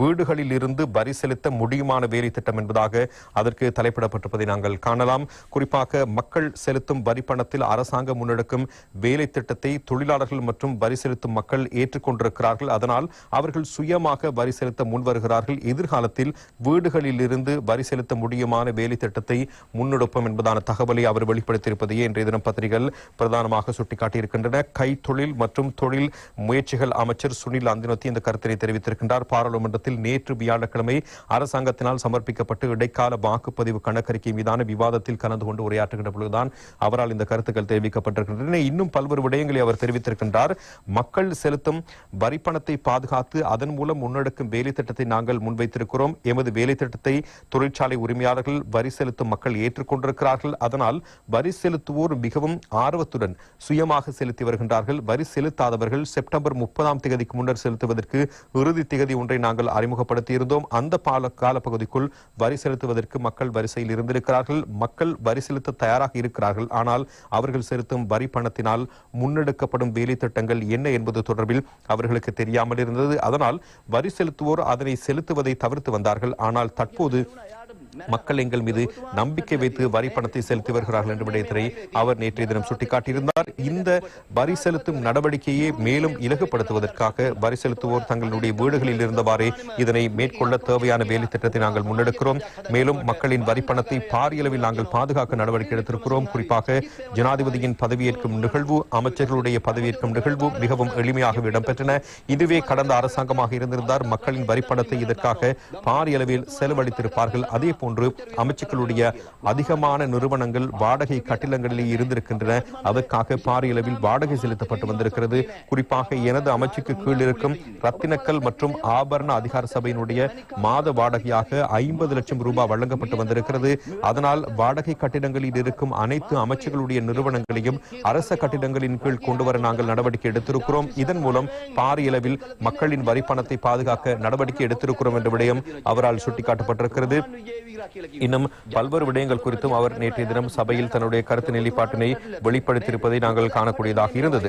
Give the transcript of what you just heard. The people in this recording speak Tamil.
வீடுகளில் இருந்து வரி செலுத்த முடியுமான வேலை திட்டம் என்பதாக அதற்கு தலைப்பிடப்பட்டிருப்பதை நாங்கள் காணலாம். குறிப்பாக மக்கள் செலுத்தும் வரி பணத்தில் அரசாங்கம் முன்னெடுக்கும் வேலை திட்டத்தை தொழிலாளர்கள் மற்றும் வரி செலுத்தும் மக்கள் ஏற்றுக்கொண்டிருக்கிறார்கள். அதனால் அவர்கள் சுயமாக வரி செலுத்த முன்வருகிறார்கள். எதிர்காலத்தில் வீடுகளில் இருந்து வரி செலுத்த முடியுமான வேலை திட்டத்தை முன்னெடுப்போம் என்பதான தகவலை அவர் வெளிப்படுத்தியிருப்பதையே இன்றைய தினம் பத்திரிகைகள் பிரதானமாக சுட்டிக்காட்டியிருக்கின்றன. கைத்தொழில் மற்றும் தொழில் முயற்சிகள் அமைச்சர் சுனில் அந்தினோத்தி இந்த கருத்தினை தெரிவித்திருக்கின்றார். பாராளுமன்ற பாராளுமன்றத்தில் நேற்று வியாழக்கிழமை அரசாங்கத்தினால் சமர்ப்பிக்கப்பட்டு இடைக்கால வாக்குப்பதிவு கணக்கறிக்கை மீதான விவாதத்தில் கலந்து கொண்டு உரையாற்றுகின்ற பொழுதுதான் அவரால் இந்த கருத்துக்கள் தெரிவிக்கப்பட்டிருக்கின்றன. இன்னும் பல்வேறு விடயங்களை அவர் தெரிவித்திருக்கின்றார். மக்கள் செலுத்தும் வரிப்பணத்தை பாதுகாத்து அதன் மூலம் முன்னெடுக்கும் வேலை திட்டத்தை நாங்கள் முன்வைத்திருக்கிறோம். எமது வேலை திட்டத்தை தொழிற்சாலை உரிமையாளர்கள் வரி செலுத்தும் மக்கள் ஏற்றுக்கொண்டிருக்கிறார்கள். அதனால் வரி செலுத்துவோர் மிகவும் ஆர்வத்துடன் சுயமாக செலுத்தி வருகின்றார்கள். வரி செலுத்தாதவர்கள் செப்டம்பர் முப்பதாம் தேதிக்கு முன்னர் செலுத்துவதற்கு இறுதி திகதி ஒன்றை நாங்கள் அறிமுகப்படுத்தியிருந்தோம். அந்த பால காலப்பகுதிக்குள் வரி செலுத்துவதற்கு மக்கள் வரிசையில் இருந்திருக்கிறார்கள். மக்கள் வரி செலுத்த தயாராக இருக்கிறார்கள். ஆனால் அவர்கள் செலுத்தும் வரி பணத்தினால் முன்னெடுக்கப்படும் வேலை திட்டங்கள் என்ன என்பது தொடர்பில் அவர்களுக்கு தெரியாமல் இருந்தது. அதனால் வரி செலுத்துவோர் அதனை செலுத்துவதை தவிர்த்து வந்தார்கள். ஆனால் தற்போது மக்கள் எங்கள் மீது நம்பிக்கை வைத்து வரி பணத்தை செலுத்தி வருகிறார்கள் என்ற விடயத்தினை அவர் நேற்றைய தினம் சுட்டிக்காட்டியிருந்தார். இந்த வரி செலுத்தும் நடவடிக்கையை மேலும் இலகுப்படுத்துவதற்காக வரி செலுத்துவோர் தங்களுடைய வீடுகளில் இருந்தவாறே இதனை மேற்கொள்ள தேவையான வேலை திட்டத்தை நாங்கள் முன்னெடுக்கிறோம். மேலும் மக்களின் வரி பணத்தை பாரிய அளவில் நாங்கள் பாதுகாக்க நடவடிக்கை எடுத்திருக்கிறோம். குறிப்பாக ஜனாதிபதியின் பதவியேற்கும் நிகழ்வு அமைச்சர்களுடைய பதவியேற்கும் நிகழ்வு மிகவும் எளிமையாக இடம்பெற்றன. இதுவே கடந்த அரசாங்கமாக இருந்திருந்தார். மக்களின் வரி பணத்தை இதற்காக பாரிய அளவில் செலவழித்திருப்பார்கள். அதே போன்று அமைச்சுக்களுடைய அதிகமான நிறுவனங்கள் வாடகை கட்டிடங்களிலே இருந்திருக்கின்றன. அதற்காக பாரிய அளவில் வாடகை செலுத்தப்பட்டு வந்திருக்கிறது. குறிப்பாக எனது அமைச்சுக்கு கீழ் இருக்கும் ரத்தினக்கல் மற்றும் ஆபரண அதிகார சபையினுடைய மாத வாடகையாக ஐம்பது லட்சம் ரூபாய் வழங்கப்பட்டு வந்திருக்கிறது. அதனால் வாடகை கட்டிடங்களில் இருக்கும் அனைத்து அமைச்சுகளுடைய நிறுவனங்களையும் அரச கட்டிடங்களின் கீழ் கொண்டு வர நாங்கள் நடவடிக்கை எடுத்திருக்கிறோம். இதன் மூலம் பாரியளவில் மக்களின் வரி பணத்தை பாதுகாக்க நடவடிக்கை எடுத்திருக்கிறோம் என்ற விடயம் அவரால் சுட்டிக்காட்டப்பட்டிருக்கிறது. இன்னும் பல்வேறு விடயங்கள் குறித்தும் அவர் நேற்றைய தினம் சபையில் தன்னுடைய கருத்து நிலைப்பாட்டினை வெளிப்படுத்தியிருப்பதை நாங்கள் காணக்கூடியதாக இருந்தது.